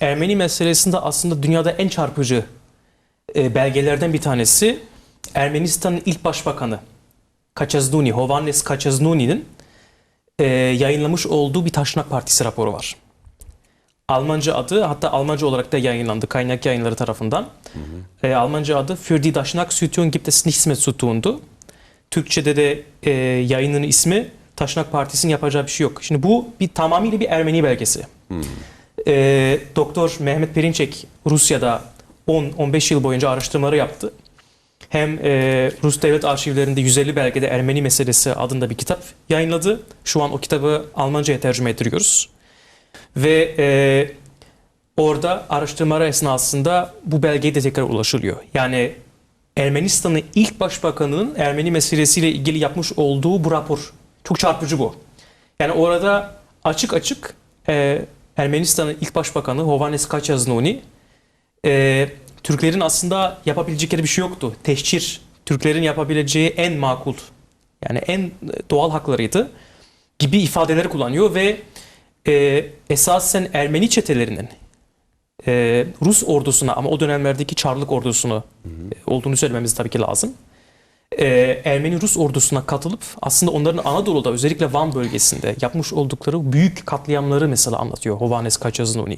Ermeni meselesinde aslında dünyada en çarpıcı e, belgelerden bir tanesi Ermenistan'ın ilk başbakanı Kaçaznuni, Hovannes Kaçaznuni'nin e, yayınlamış olduğu bir Taşnak Partisi raporu var. Almanca adı hatta Almanca olarak da yayınlandı kaynak yayınları tarafından. E, Almanca adı Für die Taşnak Sütun gibt es nichts mehr zu. Türkçe'de de e, yayının ismi Taşnak Partisi'nin yapacağı bir şey yok. Şimdi bu bir tamamıyla bir Ermeni belgesi. E, Doktor Mehmet Perinçek Rusya'da 10-15 yıl boyunca araştırmaları yaptı. Hem e, Rus devlet arşivlerinde 150 belgede Ermeni meselesi adında bir kitap yayınladı. Şu an o kitabı Almanca'ya tercüme ettiriyoruz. Ve e, orada araştırmalar esnasında bu belgeye de tekrar ulaşılıyor. Yani Ermenistan'ın ilk başbakanının Ermeni meselesiyle ilgili yapmış olduğu bu rapor. Çok çarpıcı bu. Yani orada açık açık e, Ermenistan'ın ilk başbakanı Hovannes Kaçaznuni e, Türklerin aslında yapabilecekleri bir şey yoktu. Teşhir Türklerin yapabileceği en makul yani en doğal haklarıydı gibi ifadeleri kullanıyor ve e, esasen Ermeni çetelerinin e, Rus ordusuna ama o dönemlerdeki Çarlık ordusunu e, olduğunu söylememiz tabii ki lazım. E, Ermeni Rus ordusuna katılıp aslında onların Anadolu'da özellikle Van bölgesinde yapmış oldukları büyük katliamları mesela anlatıyor Hovannes Kaçaznuni.